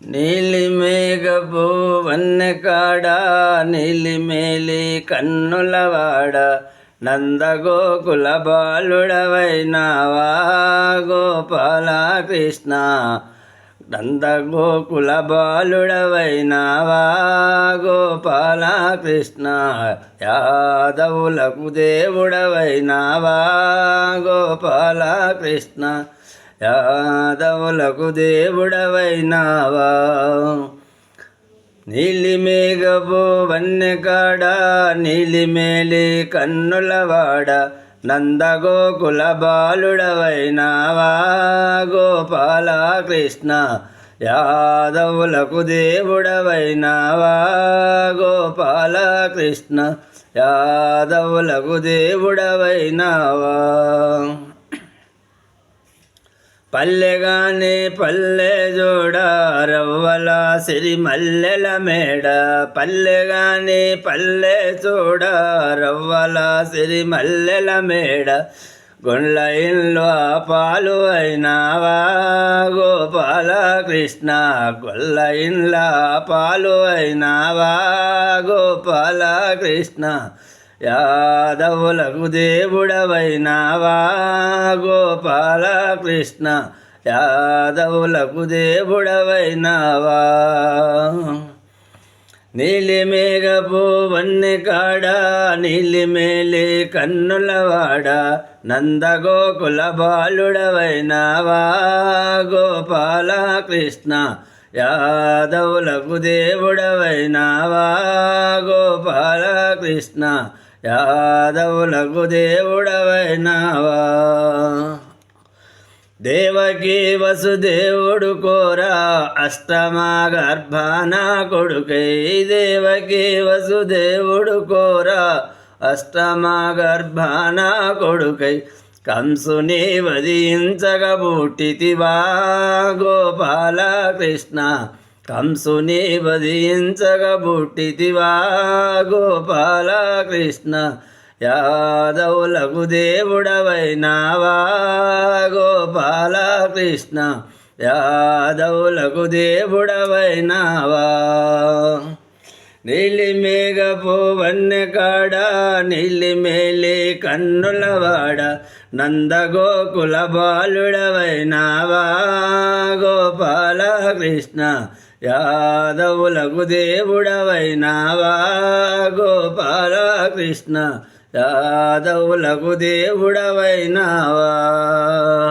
నీలిమేఘపు వన్నెకాడ నీలిమేలి కన్నులవాడ నందగోకుల బాలుడవైనావా గోపాల కృష్ణ నందగోకుల బాలుడవైనావా గోపాల కృష్ణ యాదవులకు దేవుడవైనావా గోపాల కృష్ణ యాదవులకు దేవుడవైనావా? నీలి మేఘపు వన్నెకాడ నీలి మేలి కన్నులవాడ నందగోకుల బాలుడవైనావా? గోపాల కృష్ణ యాదవులకు దేవుడవైనావా? గోపాల కృష్ణ యాదవులకు దేవుడవైనావా? పల్లెగానే పల్లె జోడ రవ్వల సిరి మల్లెల మేడ. పల్లెగానే పల్లె చూడ రవ్వల సిరి మల్లెల మేడ. గుండ్ల ఇల్లు పాలు అయినావా? గోపాల కృష్ణ గొల్ల ఇండ్ల పాలు అయినావా? గోపాల కృష్ణ యాదవులకు దేవుడవైనావా? గోపాల కృష్ణ యాదవులకు దేవుడవైనావా? నీలి మేఘపు వన్నె కాడ నీలి కన్నులవాడ నందగోకుల బాలుడవైనావా? గోపాల కృష్ణ యాదవులకు దేవుడవైనావా? గోపాల కృష్ణ యాదవులకు దేవుడవైనావా. దేవకి వసుదేవుడు కోరా అష్టమా గర్భాన కొడుకై దేవకి వసుదేవుడు కోరా అష్టమా గర్భాన కొడుకై కంసుని వధించగబుట్టితివా గోపాల కృష్ణ కంసుని వధించగబుట్టితివా గోపాల కృష్ణ యాదవులకు దేవుడవైనావా గోపాల కృష్ణ యాదవులకు దేవుడవైనావా నీలి మేఘపు వన్నె కాడ నీలి మేలి కన్నులవాడ. నందగోకుల బాలుడవైనావా గోపాల కృష్ణ యాదవులకు దేవుడవైనావా గోపాల కృష్ణ యాదవులకు దేవుడవైనావా